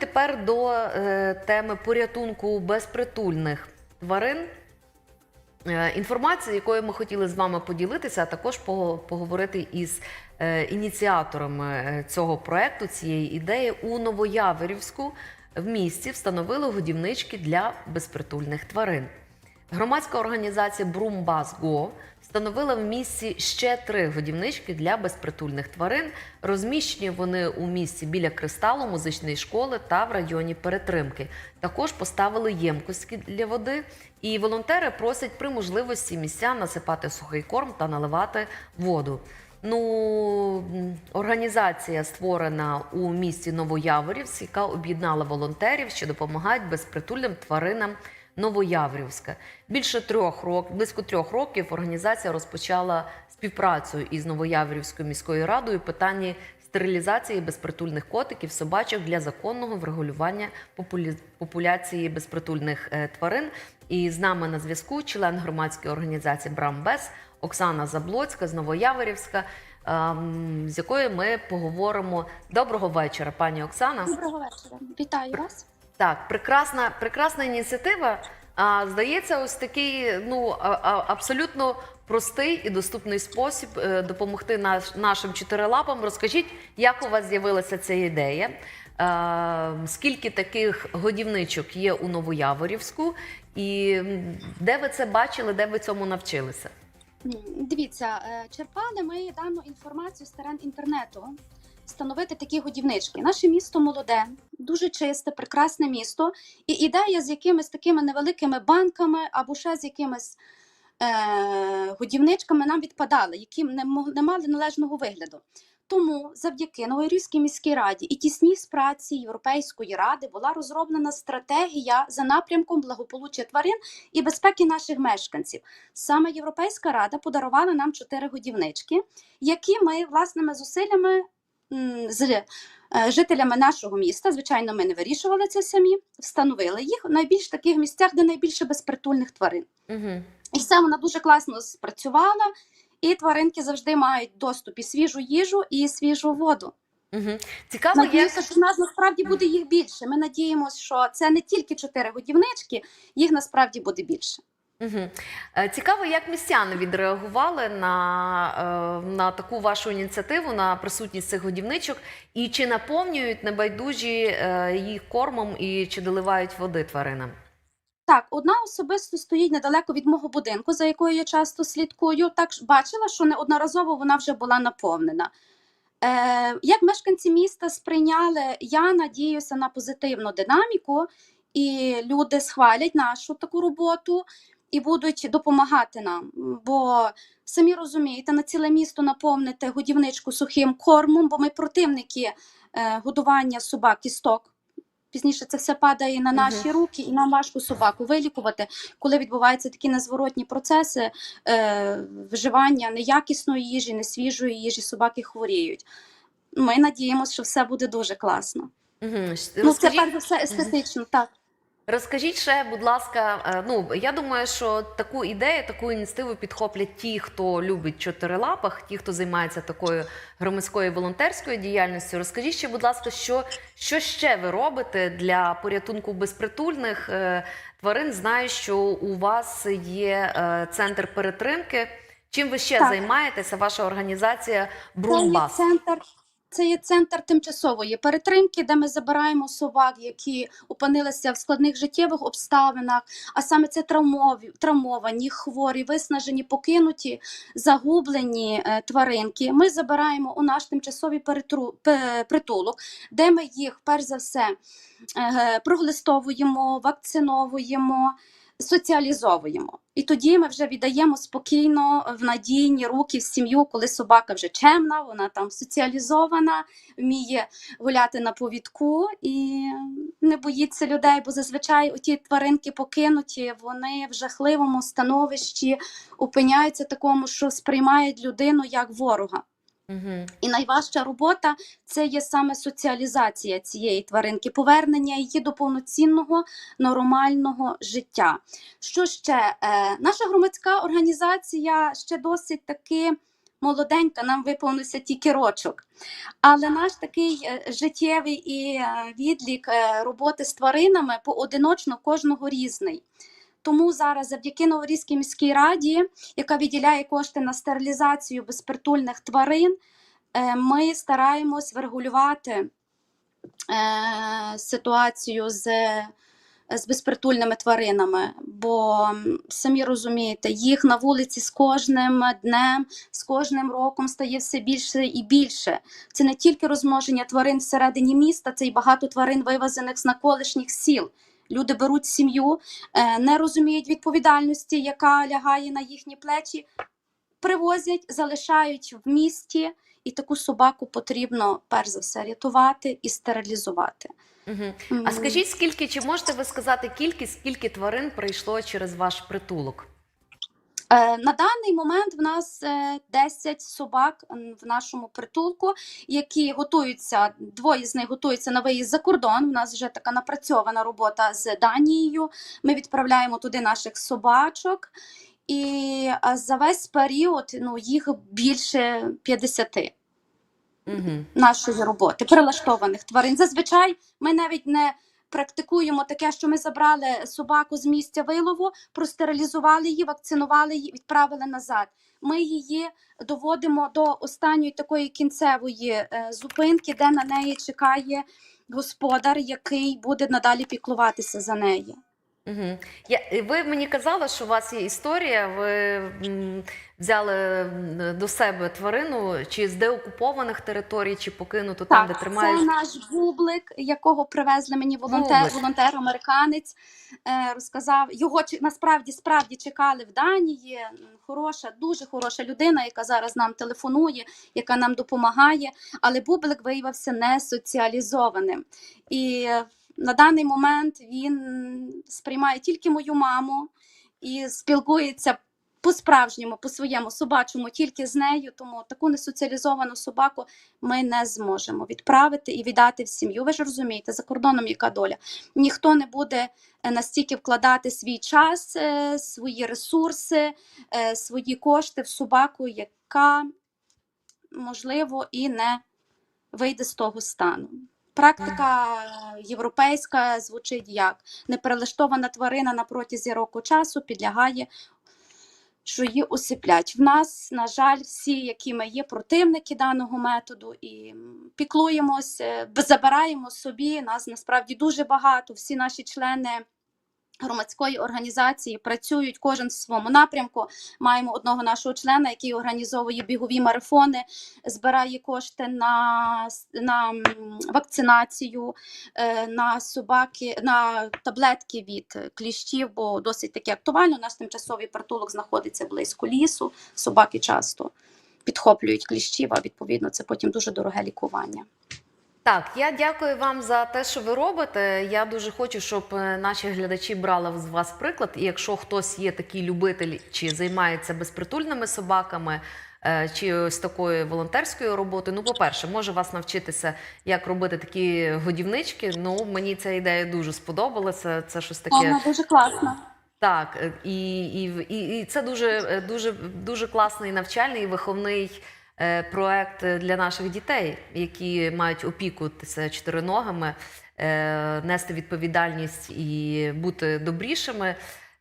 тепер до е, теми порятунку безпритульних тварин. Е, Інформація, якою ми хотіли з вами поділитися, а також пого- поговорити із е, ініціаторами е, цього проекту, цієї ідеї у Новояворівську в місті встановили годівнички для безпритульних тварин. Громадська організація Брумбас.Го встановила в місті ще три годівнички для безпритульних тварин. Розміщені вони у місті біля кристалу, музичної школи та в районі перетримки. Також поставили ємкості для води, і волонтери просять при можливості місця насипати сухий корм та наливати воду. Ну, організація створена у місті Новояворівськ, яка об'єднала волонтерів, що допомагають безпритульним тваринам Новояврівська. Більше трьох років, близько трьох років організація розпочала співпрацю із Новояврівською міською радою питанні стерилізації безпритульних котиків, собачок для законного врегулювання популі- популяції безпритульних е, тварин. І з нами на зв'язку член громадської організації Брамбес Оксана Заблоцька з Новояворівська, ем, з якою ми поговоримо. Доброго вечора, пані Оксана. Доброго вечора. Вітаю вас. Так, прекрасна, прекрасна ініціатива. А, здається, ось такий ну абсолютно простий і доступний спосіб е, допомогти наш, нашим чотирилапам. Розкажіть, як у вас з'явилася ця ідея? Скільки таких годівничок є у Новояворівську, і де ви це бачили, де ви цьому навчилися? Дивіться, е, черпали ми дану інформацію з терен інтернету. Встановити такі годівнички. Наше місто молоде, дуже чисте, прекрасне місто. І ідея з якимись такими невеликими банками або ще з якимись е, годівничками нам відпадали, які не, не мали належного вигляду. Тому завдяки Новоярівській міській раді і тісній спраці Європейської ради була розроблена стратегія за напрямком благополуччя тварин і безпеки наших мешканців. Саме Європейська рада подарувала нам чотири годівнички, які ми власними зусиллями з е, жителями нашого міста, звичайно, ми не вирішували це самі, встановили їх в найбільш таких місцях, де найбільше безпритульних тварин. Угу. І все вона дуже класно спрацювала, і тваринки завжди мають доступ і свіжу їжу, і свіжу воду. Угу. Цікаво, як Надіюся, що в нас насправді буде їх більше. Ми надіємося, що це не тільки чотири годівнички, їх насправді буде більше. Угу. Цікаво, як містяни відреагували на, е, на таку вашу ініціативу, на присутність цих годівничок, і чи наповнюють небайдужі е, їх кормом і чи доливають води тваринам? Так, одна особисто стоїть недалеко від мого будинку, за якою я часто слідкую. Так бачила, що неодноразово вона вже була наповнена. Е, як мешканці міста сприйняли, я надіюся на позитивну динаміку, і люди схвалять нашу таку роботу і будуть допомагати нам. Бо самі розумієте, на ціле місто наповнити годівничку сухим кормом, бо ми противники е, годування собак і сток. Пізніше це все падає на наші руки, і нам важко собаку вилікувати, коли відбуваються такі незворотні процеси е, вживання неякісної їжі, несвіжої їжі, собаки хворіють. Ми надіємося, що все буде дуже класно. Угу. Ну, це перш за все естетично, так. Розкажіть ще, будь ласка, е, ну я думаю, що таку ідею, таку ініціативу підхоплять ті, хто любить чотирилапах, ті, хто займається такою громадською волонтерською діяльністю. Розкажіть ще, будь ласка, що, що ще ви робите для порятунку безпритульних е, тварин? Знаю, що у вас є е, центр перетримки. Чим ви ще Так. займаєтеся? Ваша організація Це є центр. Це є центр тимчасової перетримки, де ми забираємо собак, які опинилися в складних життєвих обставинах, а саме це травмові, травмовані, хворі, виснажені, покинуті, загублені е, тваринки. Ми забираємо у наш тимчасовий перетру, пе- притулок, де ми їх перш за все е, проглистовуємо, вакциновуємо. Соціалізовуємо, і тоді ми вже віддаємо спокійно в надійні руки в сім'ю, коли собака вже чемна, вона там соціалізована, вміє гуляти на повідку і не боїться людей, бо зазвичай ті тваринки покинуті, вони в жахливому становищі опиняються такому, що сприймають людину як ворога. Угу. І найважча робота це є саме соціалізація цієї тваринки, повернення її до повноцінного нормального життя. Що ще? Е, наша громадська організація ще досить таки молоденька, нам виповнився тільки рочок. Але наш такий е, життєвий і е, відлік е, роботи з тваринами поодиночно кожного різний. Тому зараз, завдяки Новорізькій міській раді, яка виділяє кошти на стерилізацію безпритульних тварин, е, ми стараємось врегулювати е, ситуацію з, з безпритульними тваринами. Бо самі розумієте, їх на вулиці з кожним днем, з кожним роком стає все більше і більше. Це не тільки розмноження тварин всередині міста, це й багато тварин, вивезених з наколишніх сіл. Люди беруть сім'ю, е, не розуміють відповідальності, яка лягає на їхні плечі, привозять, залишають в місті, і таку собаку потрібно перш за все рятувати і стерилізувати. Угу. А скажіть, скільки чи можете ви сказати кількість, скільки тварин прийшло через ваш притулок? Е, На даний момент в нас е, 10 собак в нашому притулку, які готуються. Двоє з них готуються на виїзд за кордон. У нас вже така напрацьована робота з Данією. Ми відправляємо туди наших собачок. І за весь період ну, їх більше 50 Угу. нашої роботи, прилаштованих тварин. Зазвичай ми навіть не практикуємо таке, що ми забрали собаку з місця вилову, простерилізували її, вакцинували її, відправили назад. Ми її доводимо до останньої такої кінцевої е, зупинки, де на неї чекає господар, який буде надалі піклуватися за неї. Угу. Я, ви мені казали, що у вас є історія. Ви м, взяли до себе тварину чи з деокупованих територій, чи покинуту там, де тримають. це наш бублик, якого привезли мені волонтер, Бублик. волонтер американець. Е, розказав його чи- насправді справді чекали в Данії. М, Хороша, дуже хороша людина, яка зараз нам телефонує, яка нам допомагає. Але бублик виявився не соціалізованим. І на даний момент він сприймає тільки мою маму і спілкується по-справжньому, по своєму собачому, тільки з нею. Тому таку несоціалізовану собаку ми не зможемо відправити і віддати в сім'ю. Ви ж розумієте, за кордоном яка доля. Ніхто не буде е, настільки вкладати свій час, е, свої ресурси, е, свої кошти в собаку, яка можливо і не вийде з того стану. Практика європейська звучить як неперелаштована тварина на протязі року часу підлягає, що її усиплять. В нас, на жаль, всі, які ми є противники даного методу, і піклуємось, е, забираємо собі. Нас насправді дуже багато. Всі наші члени громадської організації працюють кожен в своєму напрямку. Маємо одного нашого члена, який організовує бігові марафони, збирає кошти на, на вакцинацію, е, на собаки, на таблетки від кліщів, бо досить таки актуально. Нас тимчасовий притулок знаходиться близько лісу. Собаки часто підхоплюють кліщів, а відповідно це потім дуже дороге лікування. Так, я дякую вам за те, що ви робите. Я дуже хочу, щоб е, наші глядачі брали з вас приклад. І якщо хтось є такий любитель чи займається безпритульними собаками. е, Чи ось такою волонтерською роботою. Ну, по-перше, може вас навчитися, як робити такі годівнички. Ну, мені ця ідея дуже сподобалася. Це щось таке. Вона дуже класна. Так, е, і, і, і, і це дуже, дуже, дуже класний навчальний і виховний проект е, для наших дітей, які мають опікуватися чотириногами, е, нести відповідальність і бути добрішими.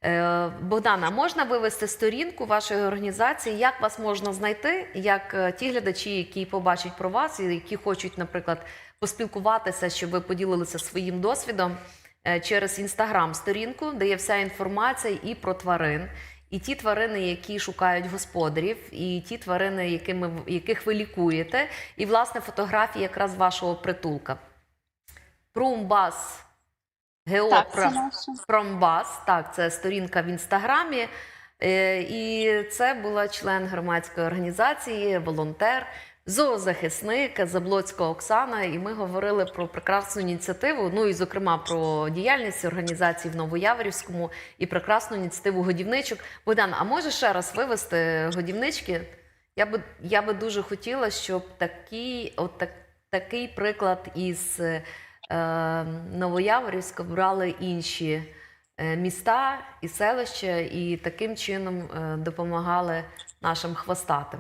Е, Богдана, можна вивести сторінку вашої організації? Як вас можна знайти? Як е, ті глядачі, які побачать про вас, і які хочуть, наприклад, поспілкуватися, щоб ви поділилися своїм досвідом е, через інстаграм-сторінку, де є вся інформація і про тварин, і ті тварини, які шукають господарів, і ті тварини, якими яких ви лікуєте, і власне фотографії якраз вашого притулка. Прумбас Так, це Геопра наша. Промбас, так, це сторінка в інстаграмі. Е, І це була член громадської організації, волонтер, зоозахисник Заблоцька Оксана. І ми говорили про прекрасну ініціативу. Ну і зокрема про діяльність організації в Новояворівському і прекрасну ініціативу годівничок. Богдан, а може ще раз вивести годівнички? Я би, я би дуже хотіла, щоб такий, от так, такий приклад із е, Новояворівська брали інші е, міста і селища, і таким чином е, допомагали нашим хвостатим.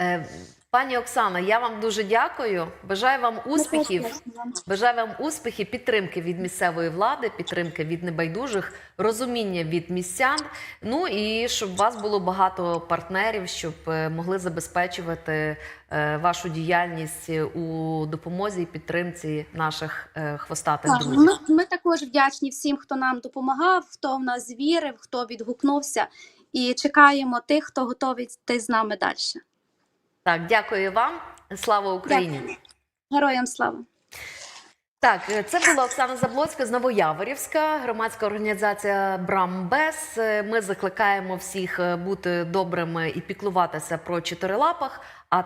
Е, Пані Оксана, я вам дуже дякую. Бажаю вам успіхів. Бажаю вам успіхів, підтримки від місцевої влади, підтримки від небайдужих, розуміння від містян. Ну і щоб у вас було багато партнерів, щоб е, могли забезпечувати е, вашу діяльність у допомозі і підтримці наших хвостатих Так, друзів. ми, ми також вдячні всім, хто нам допомагав, хто в нас вірив, хто відгукнувся, і чекаємо тих, хто готовий йти з нами далі. Так, дякую вам. Слава Україні! Героям слава! Так, е, це була Оксана Заблоцька з Новояворівська, громадська організація Брамбес. Е, Ми закликаємо всіх е, бути добрими і піклуватися про чотирилапах,